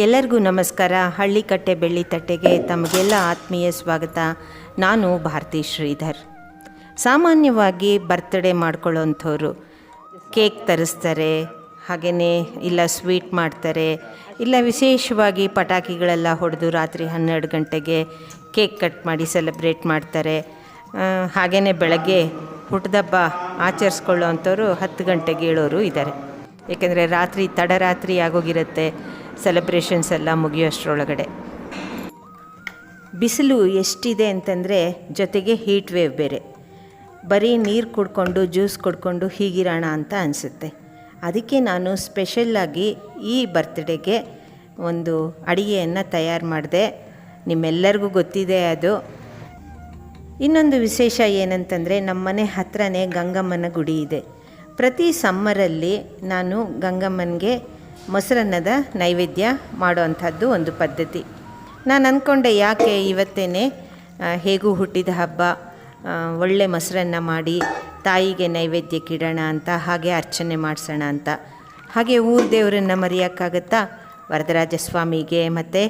ಎಲ್ಲರಿಗೂ ನಮಸ್ಕಾರ. ಹಳ್ಳಿಕಟ್ಟೆ ಬೆಳ್ಳಿ ತಟ್ಟೆಗೆ ತಮಗೆಲ್ಲ ಆತ್ಮೀಯ ಸ್ವಾಗತ. ನಾನು ಭಾರತಿ ಶ್ರೀಧರ್. ಸಾಮಾನ್ಯವಾಗಿ ಬರ್ತ್ಡೇ ಮಾಡ್ಕೊಳ್ಳೋಂಥವ್ರು ಕೇಕ್ ತರಿಸ್ತಾರೆ ಹಾಗೆಯೇ ಇಲ್ಲ ಸ್ವೀಟ್ ಮಾಡ್ತಾರೆ, ಇಲ್ಲ ವಿಶೇಷವಾಗಿ ಪಟಾಕಿಗಳೆಲ್ಲ ಹೊಡೆದು ರಾತ್ರಿ ಹನ್ನೆರಡು ಗಂಟೆಗೆ ಕೇಕ್ ಕಟ್ ಮಾಡಿ ಸೆಲೆಬ್ರೇಟ್ ಮಾಡ್ತಾರೆ. ಹಾಗೆಯೇ ಬೆಳಗ್ಗೆ ಹುಟ್ಟದಬ್ಬ ಆಚರಿಸ್ಕೊಳ್ಳೋ ಅಂಥವ್ರು ಹತ್ತು ಗಂಟೆಗೆ ಏಳೋರು ಇದ್ದಾರೆ. ಏಕೆಂದರೆ ರಾತ್ರಿ ತಡರಾತ್ರಿ ಆಗೋಗಿರುತ್ತೆ. ಸೆಲೆಬ್ರೇಷನ್ಸ್ ಎಲ್ಲ ಮುಗಿಯೋಷ್ಟರೊಳಗಡೆ ಬಿಸಿಲು ಎಷ್ಟಿದೆ ಅಂತಂದರೆ ಜೊತೆಗೆ ಹೀಟ್ ವೇವ್ ಬೇರೆ. ಬರೀ ನೀರು ಕುಡ್ಕೊಂಡು ಜ್ಯೂಸ್ ಕುಡ್ಕೊಂಡು ಹೀಗಿರೋಣ ಅಂತ ಅನಿಸುತ್ತೆ. ಅದಕ್ಕೆ ನಾನು ಸ್ಪೆಷಲ್ಲಾಗಿ ಈ ಬರ್ತ್ಡೇಗೆ ಒಂದು ಅಡಿಗೆಯನ್ನು ತಯಾರು ಮಾಡಿದೆ. ನಿಮ್ಮೆಲ್ಲರಿಗೂ ಗೊತ್ತಿದೆ ಅದು. ಇನ್ನೊಂದು ವಿಶೇಷ ಏನಂತಂದರೆ ನಮ್ಮನೆ ಹತ್ರನೇ ಗಂಗಮ್ಮನ ಗುಡಿ ಇದೆ. ಪ್ರತಿ ಸಮ್ಮರಲ್ಲಿ ನಾನು ಗಂಗಮ್ಮನಿಗೆ ಮೊಸರನ್ನದ ನೈವೇದ್ಯ ಮಾಡುವಂಥದ್ದು ಒಂದು ಪದ್ಧತಿ. ನಾನು ಅಂದ್ಕೊಂಡೆ ಯಾಕೆ ಇವತ್ತೇ ಹೇಗೂ ಹುಟ್ಟಿದ ಹಬ್ಬ ಒಳ್ಳೆ ಮೊಸರನ್ನ ಮಾಡಿ ತಾಯಿಗೆ ನೈವೇದ್ಯಕ್ಕಿಡೋಣ ಅಂತ, ಹಾಗೆ ಅರ್ಚನೆ ಮಾಡಿಸೋಣ ಅಂತ. ಹಾಗೆ ಊರ ದೇವರನ್ನು ಮರೆಯೋಕ್ಕಾಗತ್ತಾ? ವರದರಾಜ ಸ್ವಾಮಿಗೆ ಮತ್ತು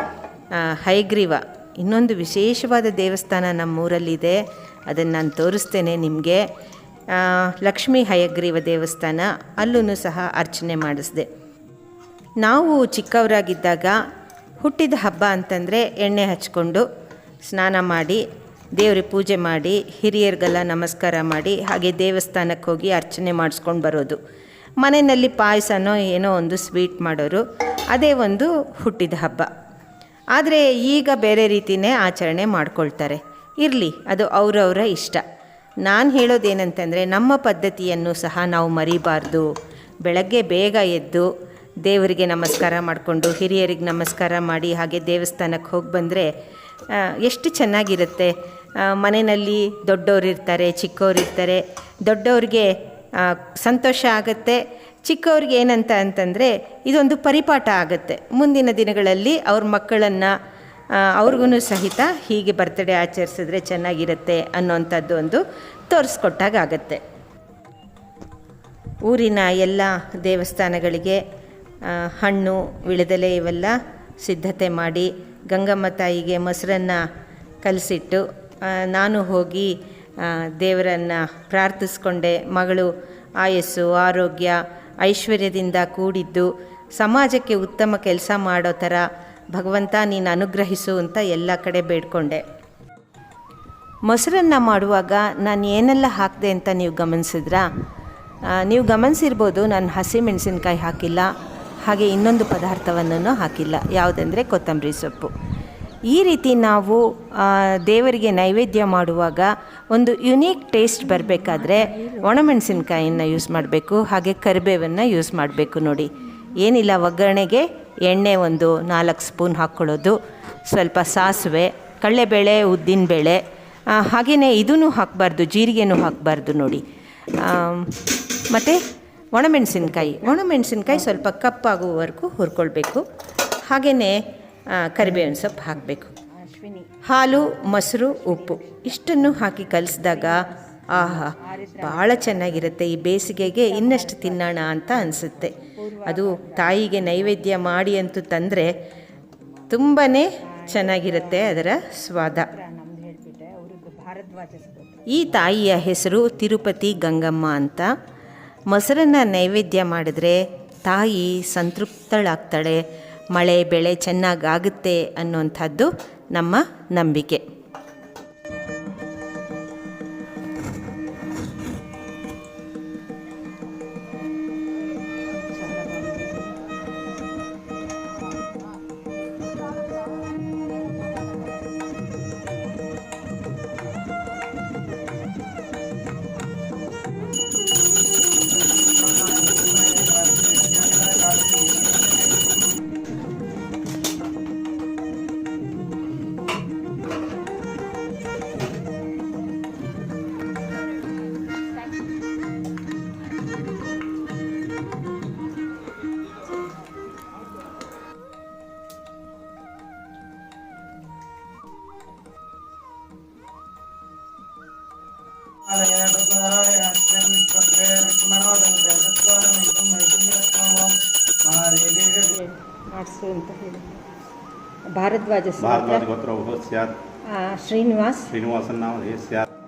ಹೈಗ್ರೀವ. ಇನ್ನೊಂದು ವಿಶೇಷವಾದ ದೇವಸ್ಥಾನ ನಮ್ಮೂರಲ್ಲಿದೆ. ಅದನ್ನು ನಾನು ತೋರಿಸ್ತೇನೆ ನಿಮಗೆ. ಲಕ್ಷ್ಮೀ ಹಯಗ್ರೀವ ದೇವಸ್ಥಾನ ಅಲ್ಲೂ ಸಹ ಅರ್ಚನೆ ಮಾಡಿಸ್ದೆ. ನಾವು ಚಿಕ್ಕವರಾಗಿದ್ದಾಗ ಹುಟ್ಟಿದ ಹಬ್ಬ ಅಂತಂದರೆ ಎಣ್ಣೆ ಹಚ್ಕೊಂಡು ಸ್ನಾನ ಮಾಡಿ, ದೇವ್ರಿಗೆ ಪೂಜೆ ಮಾಡಿ, ಹಿರಿಯರಿಗೆಲ್ಲ ನಮಸ್ಕಾರ ಮಾಡಿ, ಹಾಗೆ ದೇವಸ್ಥಾನಕ್ಕೆ ಹೋಗಿ ಅರ್ಚನೆ ಮಾಡಿಸ್ಕೊಂಡು ಬರೋದು. ಮನೆಯಲ್ಲಿ ಪಾಯಸನೋ ಏನೋ ಒಂದು ಸ್ವೀಟ್ ಮಾಡೋರು, ಅದೇ ಒಂದು ಹುಟ್ಟಿದ ಹಬ್ಬ. ಆದರೆ ಈಗ ಬೇರೆ ರೀತಿಯೇ ಆಚರಣೆ ಮಾಡ್ಕೊಳ್ತಾರೆ. ಇರಲಿ, ಅದು ಅವರವರ ಇಷ್ಟ. ನಾನು ಹೇಳೋದೇನಂತಂದರೆ ನಮ್ಮ ಪದ್ಧತಿಯನ್ನು ಸಹ ನಾವು ಮರಿಬಾರ್ದು. ಬೆಳಗ್ಗೆ ಬೇಗ ಎದ್ದು ದೇವರಿಗೆ ನಮಸ್ಕಾರ ಮಾಡಿಕೊಂಡು ಹಿರಿಯರಿಗೆ ನಮಸ್ಕಾರ ಮಾಡಿ ಹಾಗೆ ದೇವಸ್ಥಾನಕ್ಕೆ ಹೋಗಿ ಬಂದರೆ ಎಷ್ಟು ಚೆನ್ನಾಗಿರುತ್ತೆ. ಮನೆಯಲ್ಲಿ ದೊಡ್ಡವರು ಇರ್ತಾರೆ, ಚಿಕ್ಕವ್ರು ಇರ್ತಾರೆ. ದೊಡ್ಡವ್ರಿಗೆ ಸಂತೋಷ ಆಗುತ್ತೆ. ಚಿಕ್ಕವ್ರಿಗೆ ಏನಂತ ಅಂತಂದರೆ, ಇದೊಂದು ಪರಿಪಾಠ ಆಗುತ್ತೆ. ಮುಂದಿನ ದಿನಗಳಲ್ಲಿ ಅವ್ರ ಮಕ್ಕಳನ್ನು ಅವ್ರಿಗೂ ಸಹಿತ ಹೀಗೆ ಬರ್ತ್ಡೇ ಆಚರಿಸಿದ್ರೆ ಚೆನ್ನಾಗಿರುತ್ತೆ ಅನ್ನೋವಂಥದ್ದು ಒಂದು ತೋರಿಸ್ಕೊಟ್ಟಾಗ ಆಗುತ್ತೆ. ಊರಿನ ಎಲ್ಲ ದೇವಸ್ಥಾನಗಳಿಗೆ ಹಣ್ಣು, ವಿಳೆದೆಲೆ ಇವೆಲ್ಲ ಸಿದ್ಧತೆ ಮಾಡಿ ಗಂಗಮ್ಮ ತಾಯಿಗೆ ಮೊಸರನ್ನು ಕಲಸಿಟ್ಟು ನಾನು ಹೋಗಿ ದೇವರನ್ನು ಪ್ರಾರ್ಥಿಸ್ಕೊಂಡೆ. ಮಗಳು ಆಯಸ್ಸು, ಆರೋಗ್ಯ, ಐಶ್ವರ್ಯದಿಂದ ಕೂಡಿದ್ದು, ಸಮಾಜಕ್ಕೆ ಉತ್ತಮ ಕೆಲಸ ಮಾಡೋ ಥರ ಭಗವಂತ ನೀನು ಅನುಗ್ರಹಿಸು ಅಂತ ಎಲ್ಲ ಕಡೆ ಬೇಡ್ಕೊಂಡೆ. ಮೊಸರನ್ನು ಮಾಡುವಾಗ ನಾನು ಏನೆಲ್ಲ ಹಾಕಿದೆ ಅಂತ ನೀವು ಗಮನಿಸಿದ್ರಾ? ನೀವು ಗಮನಿಸಿರ್ಬೋದು, ನಾನು ಹಸಿಮೆಣಸಿನ್ಕಾಯಿ ಹಾಕಿಲ್ಲ. ಹಾಗೆ ಇನ್ನೊಂದು ಪದಾರ್ಥವನ್ನು ಹಾಕಿಲ್ಲ. ಯಾವುದಂದರೆ ಕೊತ್ತಂಬರಿ ಸೊಪ್ಪು. ಈ ರೀತಿ ನಾವು ದೇವರಿಗೆ ನೈವೇದ್ಯ ಮಾಡುವಾಗ ಒಂದು ಯುನೀಕ್ ಟೇಸ್ಟ್ ಬರಬೇಕಾದ್ರೆ ಒಣಮೆಣಸಿನ್ಕಾಯಿಯನ್ನು ಯೂಸ್ ಮಾಡಬೇಕು, ಹಾಗೆ ಕರಿಬೇವನ್ನು ಯೂಸ್ ಮಾಡಬೇಕು ನೋಡಿ. ಏನಿಲ್ಲ, ಒಗ್ಗರಣೆಗೆ ಎಣ್ಣೆ ಒಂದು ನಾಲ್ಕು ಸ್ಪೂನ್ ಹಾಕ್ಕೊಳ್ಳೋದು, ಸ್ವಲ್ಪ ಸಾಸಿವೆ, ಕಡಲೆಬೇಳೆ, ಉದ್ದಿನಬೇಳೆ ಹಾಗೆಯೇ ಇದೂ ಹಾಕಬಾರ್ದು, ಜೀರಿಗೆನೂ ಹಾಕಬಾರ್ದು ನೋಡಿ. ಮತ್ತು ಒಣಮೆಣಸಿನ್ಕಾಯಿ. ಒಣಮೆಣಸಿನ್ಕಾಯಿ ಸ್ವಲ್ಪ ಕಪ್ಪಾಗುವವರೆಗೂ ಹುರ್ಕೊಳ್ಬೇಕು. ಹಾಗೆಯೇ ಕರಿಬೇವಿನ ಸೊಪ್ಪು ಹಾಕಬೇಕು. ಹಾಲು ಮೊಸರು ಉಪ್ಪು ಇಷ್ಟನ್ನು ಹಾಕಿ ಕಲಿಸಿದಾಗ ಆಹಾ ಭಾಳ ಚೆನ್ನಾಗಿರುತ್ತೆ. ಈ ಬೇಸಿಗೆಗೆ ಇನ್ನಷ್ಟು ತಿನ್ನೋಣ ಅಂತ ಅನಿಸುತ್ತೆ. ಅದು ತಾಯಿಗೆ ನೈವೇದ್ಯ ಮಾಡಿ ಅಂತೂ ತಂದರೆ ತುಂಬಾ ಚೆನ್ನಾಗಿರುತ್ತೆ ಅದರ ಸ್ವಾದ. ಈ ತಾಯಿಯ ಹೆಸರು ತಿರುಪತಿ ಗಂಗಮ್ಮ ಅಂತ. ಮೊಸರನ್ನ ನೈವೇದ್ಯ ಮಾಡಿದ್ರೆ ತಾಯಿ ಸಂತೃಪ್ತಳಾಗ್ತಾಳೆ. ಮಳೆ ಬೆಳೆ ಚೆನ್ನಾಗಾಗುತ್ತೆ ಅನ್ನುವಂಥದ್ದು ನಮ್ಮ ನಂಬಿಕೆ. भारद्वाज भारद्वाज गोत्र श्रीनिवास श्रीनिवास नाम स्यात्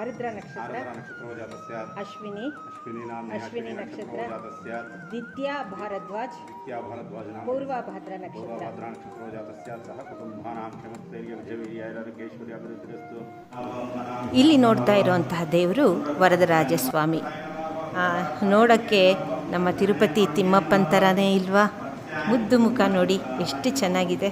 ಆರುದ್ರ ನಕ್ಷತ್ರ आर्द्रा नक्षत्रो जातः स्यात् ಅಶ್ವಿನಿ अश्विनी नाम अश्विनी नक्षत्र। जातः स्यात् ದಿತ್ಯಾ ಭಾರದ್ವಾಜ್ विद्या भारद्वाज नाम ಪೂರ್ವಭಾದ್ರ ನಕ್ಷತ್ರ पूर्वभद्रा नक्षत्रो जातः स्यात् सह कुटुम्बानां क्षमस्थैर्य विजयवीर्यैरारोग्यैश्वर्याभिवृद्धिरस्तु ಇಲ್ಲಿ ನೋಡ್ತಾ ಇರುವಂತಹ ದೇವರು ವರದರಾಜ ಸ್ವಾಮಿ ಆ, ನೋಡೋಕ್ಕೆ ನಮ್ಮ ತಿರುಪತಿ ತಿಮ್ಮಪ್ಪನ ಥರನೇ ಇಲ್ವಾ ಮುದ್ದು ಮುಖ ನೋಡಿ ಎಷ್ಟು ಚೆನ್ನಾಗಿದೆ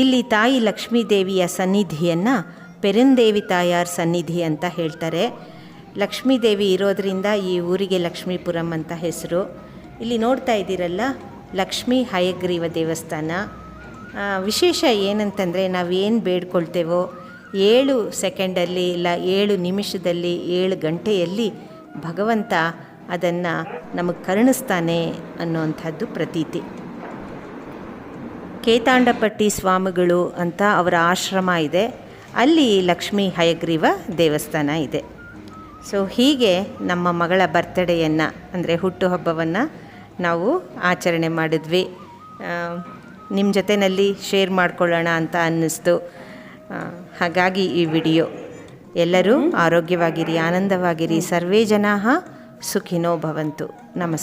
ಇಲ್ಲಿ ತಾಯಿ ಲಕ್ಷ್ಮೀದೇವಿಯ ಸನ್ನಿಧಿಯನ್ನು ಪೆರಂದೇವಿ ತಾಯಾರ್ ಸನ್ನಿಧಿ ಅಂತ ಹೇಳ್ತಾರೆ. ಲಕ್ಷ್ಮೀದೇವಿ ಇರೋದರಿಂದ ಈ ಊರಿಗೆ ಲಕ್ಷ್ಮೀಪುರಂ ಅಂತ ಹೆಸರು. ಇಲ್ಲಿ ನೋಡ್ತಾ ಇದ್ದೀರಲ್ಲ, ಲಕ್ಷ್ಮೀ ಹಯಗ್ರೀವ ದೇವಸ್ಥಾನ. ವಿಶೇಷ ಏನಂತಂದರೆ ನಾವೇನು ಬೇಡ್ಕೊಳ್ತೇವೋ ಏಳು ಸೆಕೆಂಡಲ್ಲಿ ಇಲ್ಲ, ಏಳು ನಿಮಿಷದಲ್ಲಿ, ಏಳು ಗಂಟೆಯಲ್ಲಿ ಭಗವಂತ ಅದನ್ನು ನಮಗೆ ಕರುಣಿಸ್ತಾನೆ ಅನ್ನುವಂಥದ್ದು ಪ್ರತೀತಿ. ಕೇತಾಂಡಪಟ್ಟಿ ಸ್ವಾಮಿಗಳು ಅಂತ ಅವರ ಆಶ್ರಮ ಇದೆ. ಅಲ್ಲಿ ಲಕ್ಷ್ಮೀ ಹಯಗ್ರೀವ ದೇವಸ್ಥಾನ ಇದೆ. ಸೊ ಹೀಗೆ ನಮ್ಮ ಮಗಳ ಬರ್ತ್ಡೇಯನ್ನು ಅಂದರೆ ಹುಟ್ಟುಹಬ್ಬವನ್ನು ನಾವು ಆಚರಣೆ ಮಾಡಿದ್ವಿ. ನಿಮ್ಮ ಜೊತೆಯಲ್ಲಿ ಶೇರ್ ಮಾಡ್ಕೊಳ್ಳೋಣ ಅಂತ ಅನ್ನಿಸ್ತು. ಹಾಗಾಗಿ ಈ ವಿಡಿಯೋ. ಎಲ್ಲರೂ ಆರೋಗ್ಯವಾಗಿರಿ, ಆನಂದವಾಗಿರಿ. ಸರ್ವೇ ಜನಾ ಸುಖಿನೋ ಭವಂತು. ನಮಸ್ಕಾರ.